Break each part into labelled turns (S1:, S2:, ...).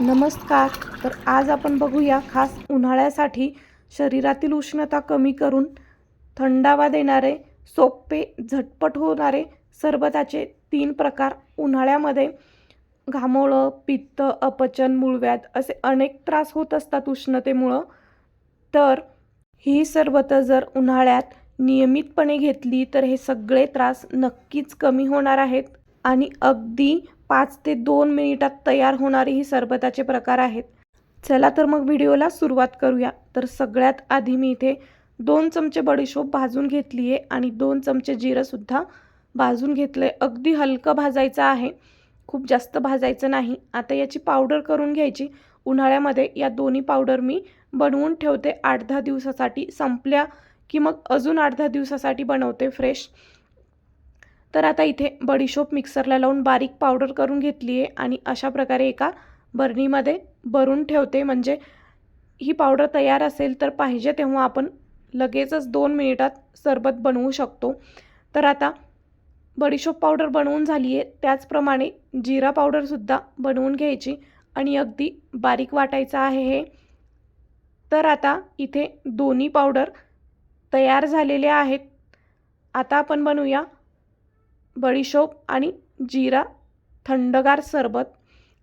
S1: नमस्कार. तर आज आपण बघूया खास उन्हाळ्यासाठी शरीरातील उष्णता कमी करून थंडावा देणारे सोपे झटपट होणारे सरबताचे तीन प्रकार उन्हाळ्यामध्ये. घामोळं पित्त अपचन मुळव्यात असे अनेक त्रास होत असतात उष्णतेमुळं. तर ही सरबतं जर उन्हाळ्यात नियमितपणे घेतली तर हे सगळे त्रास नक्कीच कमी होणार आहेत. आणि अगदी पाच ते दोन मिनिटात तयार होणारी ही सरबताचे प्रकार आहेत. चला तर मग व्हिडिओला सुरुवात करूया. तर सगळ्यात आधी मी इथे दोन चमचे बडीशोप भाजून घेतली आहे आणि दोन चमचे जिरंसुद्धा भाजून घेतलं आहे अगदी हलकं भाजायचं आहे. खूप जास्त भाजायचं नाही. आता याची पावडर करून घ्यायची. उन्हाळ्यामध्ये या दोन्ही पावडर मी बनवून ठेवते. आठ दहा दिवसासाठी संपल्या की मग अजून आठ दहा दिवसासाठी बनवते फ्रेश. तर आता इथे बडीशोप मिक्सरला लावून बारीक पावडर करून घेतली आहे आणि अशा प्रकारे एका बरणीमध्ये भरून ठेवते. म्हणजे ही पावडर तयार असेल तर पाहिजे तेव्हा आपण लगेचच दोन मिनिटात सरबत बनवू शकतो. तर आता बडीशोप पावडर बनवून झाली आहे. त्याचप्रमाणे जिरा पावडरसुद्धा बनवून घ्यायची आणि अगदी बारीक वाटायचं आहे हे. तर आता इथे दोन्ही पावडर तयार झालेले आहेत. आता आपण बनवूया बडीशोप आणि जिरा थंडगार सरबत.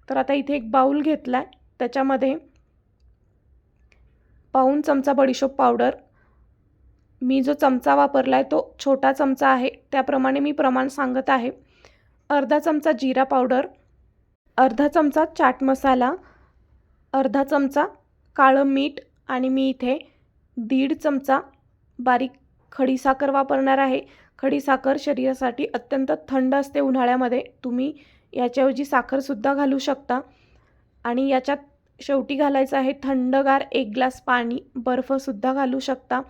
S1: तर आता इथे एक बाऊल घेतला आहे त्याच्यामध्ये पाऊण चमचा बडीशोप पावडर. मी जो चमचा वापरला आहे तो छोटा चमचा आहे. त्याप्रमाणे मी प्रमाण सांगत आहे. अर्धा चमचा जिरा पावडर. अर्धा चमचा चाट मसाला. अर्धा चमचा काळं मीठ. आणि मी इथे दीड चमचा बारीक खडीसाखर वापरणार आहे. खडीसाखर शरीरासाठी अत्यंत थंड असते उन्हाळ्यामध्ये. तुम्ही याच्याऐवजी साखरसुद्धा घालू शकता. आणि याच्यात शेवटी घालायचं आहे थंडगार एक ग्लास पाणी बर्फसुद्धा घालू शकता.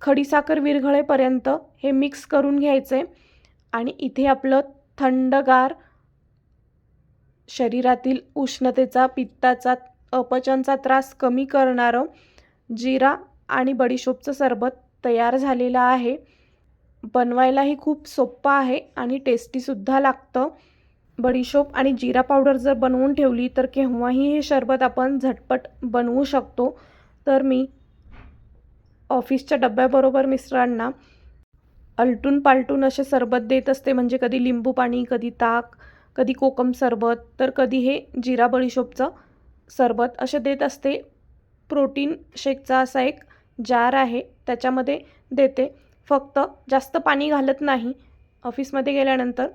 S1: खडीसाखर विरघळेपर्यंत हे मिक्स करून घ्यायचे. आणि इथे आपलं थंडगार शरीरातील उष्णतेचा पित्ताचा अपचनचा त्रास कमी करणारं जिरा आणि बडीशोपचं सरबत तयार झालेला आहे. बनवायलाही खूप सोप्पा आहे आणि टेस्टीसुद्धा लागतं. बडीशोप आणि जिरा पावडर जर बनवून ठेवली तर केव्हाही हे सरबत आपण झटपट बनवू शकतो. तर मी ऑफिसच्या डब्याबरोबर मिस्टरांना अलटून पालटून असे सरबत देत असते. म्हणजे कधी लिंबू पाणी कधी ताक कधी कोकम सरबत तर कधी हे जिरा बडीशोपचं सरबत असे देत असते. प्रोटीन शेकचा असा एक जार आहे त्याच्यामध्ये देते. फक्त जास्त पाणी घालत नाही. ऑफिसमध्ये गेल्यानंतर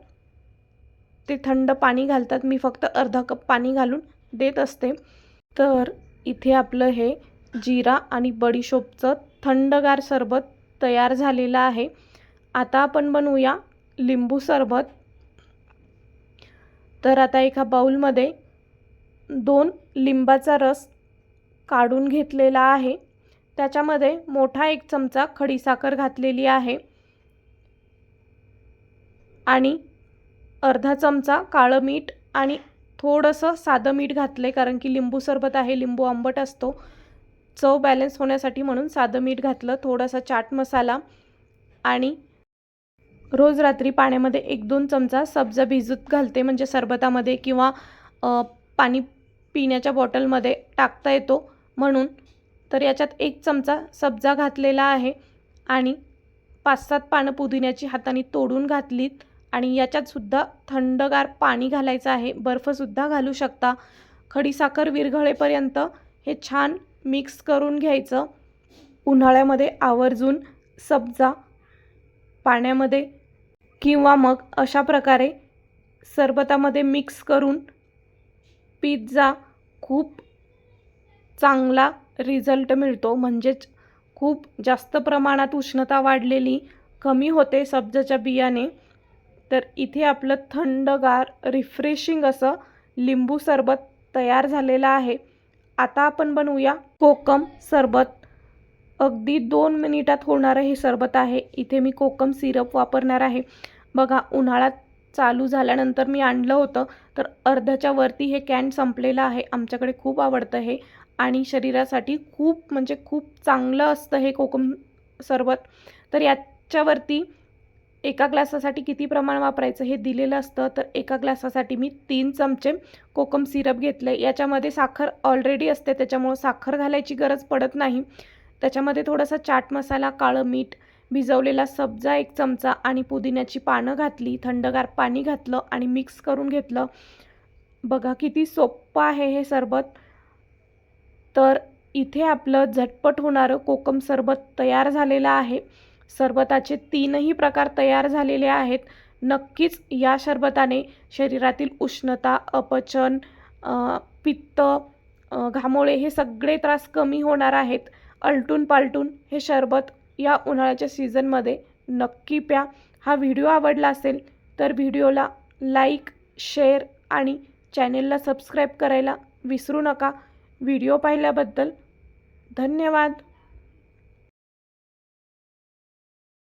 S1: ते थंड पाणी घालतात. मी फक्त अर्धा कप पाणी घालून देत असते. तर इथे आपलं हे जिरा आणि बडीशोपचं थंडगार सरबत तयार झालेलं आहे. आता आपण बनवूया लिंबू सरबत. तर आता एका बाऊलमध्ये दोन लिंबाचा रस काढून घेतलेला आहे. त्याच्यामध्ये मोठा एक चमचा खडीसाखर घातलेली आहे. आणि अर्धा चमचा काळं मीठ आणि थोडंसं साधं मीठ घातलं आहे कारण की लिंबू सरबत आहे लिंबू आंबट असतो. चव बॅलन्स होण्यासाठी म्हणून साधं मीठ घातलं थोडासा चाट मसाला आणि रोज रात्री पाण्यामध्ये एक दोन चमचा सब्जा भिजत घालते म्हणजे सरबतामध्ये किंवा पाणी पिण्याच्या बॉटलमध्ये टाकता येतो. म्हणून तर याच्यात एक चमचा सब्जा घातलेला आहे आणि पाच सात पानं पुदिन्याची हाताने तोडून घातलीत आणि याच्यातसुद्धा थंडगार पाणी घालायचं आहे. बर्फसुद्धा घालू शकता. खडीसाखर विरघळेपर्यंत हे छान मिक्स करून घ्यायचं. उन्हाळ्यामध्ये आवर्जून सब्जा पाण्यामध्ये किंवा मग अशा प्रकारे सरबतामध्ये मिक्स करून पिझ्झा खूप चांगला रिझल्ट मिळतो. म्हणजेच खूप जास्त प्रमाणात उष्णता वाढलेली कमी होते सब्जाच्या बियाने तर इथे आपलं थंडगार रिफ्रेशिंग असं लिंबू सरबत तयार झालेलं आहे. आता आपण बनवूया कोकम सरबत. अगदी दोन मिनिटात होणारं हे सरबत आहे. इथे मी कोकम सिरप वापरणार आहे. बघा उन्हाळ्यात चालू झाल्यानंतर मी आणलं होतं. तर अर्ध्याच्या वरती हे कॅन संपलेलं आहे. आमच्याकडे खूप आवडतं हे. आणि शरीरासाठी खूप म्हणजे खूप चांगलं असतं हे कोकम सरबत. तर याच्यावरती एका ग्लासासाठी किती प्रमाण वापरायचं हे दिलेलं असतं. तर एका ग्लासासाठी मी तीन चमचे कोकम सिरप घेतलं आहे याच्यामध्ये साखर ऑलरेडी असते. त्याच्यामुळं साखर घालायची गरज पडत नाही. त्याच्यामध्ये थोडासा चाट मसाला काळं मीठ भिजवलेला सब्जा एक चमचा आणि पुदिन्याची पानं घातली थंडगार पाणी घातलं आणि मिक्स करून घेतलं. बघा किती सोपं आहे हे सरबत. तर इथे आपलं झटपट होणारं कोकम सरबत तयार झालेलं आहे. सरबताचे तीनही प्रकार तयार झालेले आहेत. नक्कीच या सरबताने शरीरातील उष्णता अपचन पित्त घामोळे हे सगळे त्रास कमी होणार आहेत. अलटून पालटून हे सरबत या उन्हाळ्याच्या सीझनमध्ये नक्की प्या. हा व्हिडिओ आवडला असेल तर व्हिडिओला लाईक शेअर आणि चॅनेलला सबस्क्राईब करायला विसरू नका. व्हिडिओ पाहिल्याबद्दल धन्यवाद.